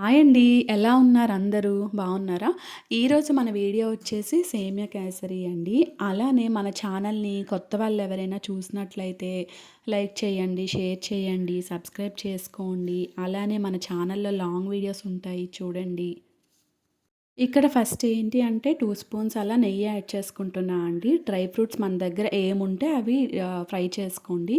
Hi అండి ఎలా ఉన్నారు అందరూ? బాగున్నారా? ఈరోజు మన వీడియో వచ్చేసి సేమియా కేసరి అండి. అలానే మన ఛానల్ని కొత్త వాళ్ళు ఎవరైనా చూసినట్లయితే లైక్ చేయండి షేర్ చేయండి సబ్స్క్రైబ్ చేసుకోండి. అలానే మన ఛానల్లో లాంగ్ వీడియోస్ ఉంటాయి చూడండి. ఇక్కడ ఫస్ట్ ఏంటి అంటే టూ స్పూన్స్ అలా నెయ్యి యాడ్ చేసుకుంటున్నా అండి. డ్రై ఫ్రూట్స్ మన దగ్గర ఏముంటే అవి ఫ్రై చేసుకోండి.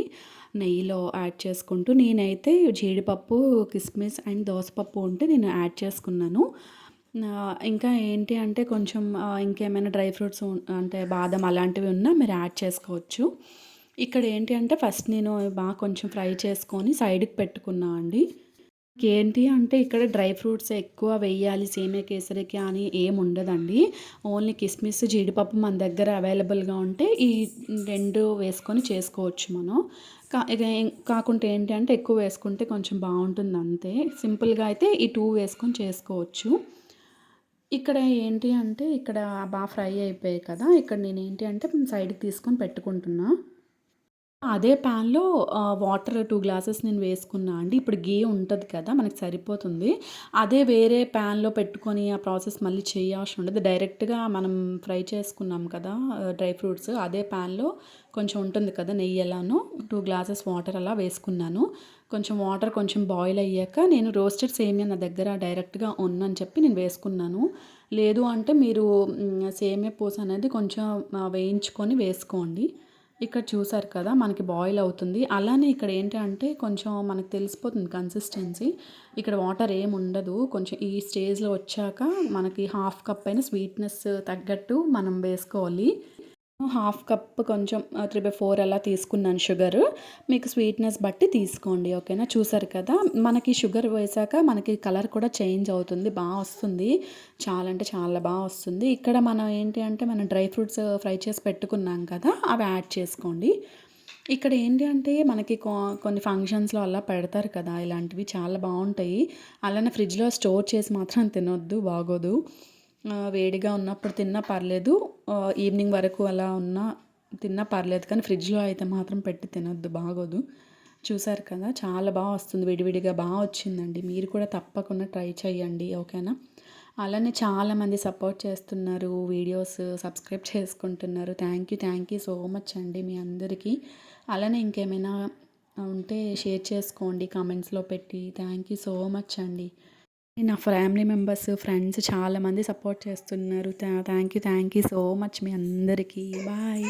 నెయ్యిలో యాడ్ చేసుకుంటూ నేనైతే జీడిపప్పు కిస్మిస్ అండ్ దోసపప్పు ఉంటే నేను యాడ్ చేసుకున్నాను. ఇంకా ఏంటి అంటే కొంచెం ఇంకేమైనా డ్రై ఫ్రూట్స్ అంటే బాదం అలాంటివి ఉన్నా మీరు యాడ్ చేసుకోవచ్చు. ఇక్కడ ఏంటి అంటే ఫస్ట్ నేను బాగా కొంచెం ఫ్రై చేసుకొని సైడ్కి పెట్టుకున్నా అండి. ఏంటి అంటే ఇక్కడ డ్రై ఫ్రూట్స్ ఎక్కువ వెయ్యాలి సేమియా కేసరికి అని ఏం ఉండదండి. ఓన్లీ కిస్మిస్ జీడిపప్పు మన దగ్గర అవైలబుల్గా ఉంటే ఈ రెండు వేసుకొని చేసుకోవచ్చు మనం. కా కాకుంటే ఏంటి అంటే ఎక్కువ వేసుకుంటే కొంచెం బాగుంటుంది అంతే. సింపుల్గా అయితే ఈ టూ వేసుకొని చేసుకోవచ్చు. ఇక్కడ ఏంటి అంటే ఇక్కడ బాగా ఫ్రై అయిపోయాయి కదా. ఇక్కడ నేను ఏంటి అంటే సైడ్కి తీసుకొని పెట్టుకుంటున్నాను అదే ప్యాన్‌లో వాటర్ టూ గ్లాసెస్ నేను వేసుకున్నా అండి. ఇప్పుడు గీ ఉంటుంది కదా! మనకి సరిపోతుంది. అదే వేరే ప్యాన్‌లో పెట్టుకొని ఆ ప్రాసెస్ మళ్ళీ చేయాల్సి ఉండదు. డైరెక్ట్‌గా మనం ఫ్రై చేసుకున్నాం కదా! డ్రై ఫ్రూట్స్ అదే ప్యాన్‌లో కొంచెం ఉంటుంది కదా! నెయ్యి ఎలానో టూ గ్లాసెస్ వాటర్ అలా వేసుకున్నాను. కొంచెం వాటర్ కొంచెం బాయిల్ అయ్యాక నేను రోస్టెడ్ సేమియా నా దగ్గర డైరెక్ట్‌గా ఉందని చెప్పి నేను వేసుకున్నాను. లేదు అంటే మీరు సేమియా పూస అనేది కొంచెం వేయించుకొని వేసుకోండి. ఇక్కడ చూసారు కదా మనకి బాయిల్ అవుతుంది. అలానే ఇక్కడ ఏంటంటే కొంచెం మనకు తెలిసిపోతుంది కన్సిస్టెన్సీ ఇక్కడ వాటర్ ఏమి ఉండదు. కొంచెం ఈ స్టేజ్లో వచ్చాక మనకి హాఫ్ కప్ అయిన స్వీట్నెస్ తగ్గట్టు మనం వేసుకోవాలి. హాఫ్ కప్ కొంచెం త్రీ బై ఫోర్ అలా తీసుకున్నాను షుగర్. మీకు స్వీట్నెస్ బట్టి తీసుకోండి ఓకేనా? చూసారు కదా? మనకి షుగర్ వేసాక మనకి కలర్ కూడా చేంజ్ అవుతుంది బాగా వస్తుంది. చాలా అంటే చాలా బాగా వస్తుంది. ఇక్కడ మనం ఏంటి అంటే మనం డ్రై ఫ్రూట్స్ ఫ్రై చేసి పెట్టుకున్నాం కదా అవి యాడ్ చేసుకోండి. ఇక్కడ ఏంటి అంటే మనకి కొన్ని ఫంక్షన్స్లో అలా పెడతారు కదా ఇలాంటివి చాలా బాగుంటాయి. అలానే ఫ్రిడ్జ్లో స్టోర్ చేసి మాత్రం తినొద్దు బాగోదు. వేడిగా ఉన్నప్పుడు తిన్నా పర్లేదు. ఈవినింగ్ వరకు అలా ఉన్నా తిన్నా పర్లేదు. కానీ ఫ్రిడ్జ్లో అయితే మాత్రం పెట్టి తినొద్దు బాగోదు. చూసారు కదా చాలా బాగా వస్తుంది. విడివిడిగా బాగా వచ్చిందండి. మీరు కూడా తప్పకుండా ట్రై చేయండి ఓకేనా? అలానే చాలామంది సపోర్ట్ చేస్తున్నారు వీడియోస్ సబ్స్క్రైబ్ చేసుకుంటున్నారు. Thank you thank you so much అండి మీ అందరికీ. అలానే ఇంకేమైనా ఉంటే షేర్ చేసుకోండి కామెంట్స్లో పెట్టి. థ్యాంక్ యూ సో మచ్ అండి. నా ఫ్యామిలీ మెంబర్స్ ఫ్రెండ్స్ చాలామంది సపోర్ట్ చేస్తున్నారు. Thank you thank you so much మీ అందరికీ. బాయ్.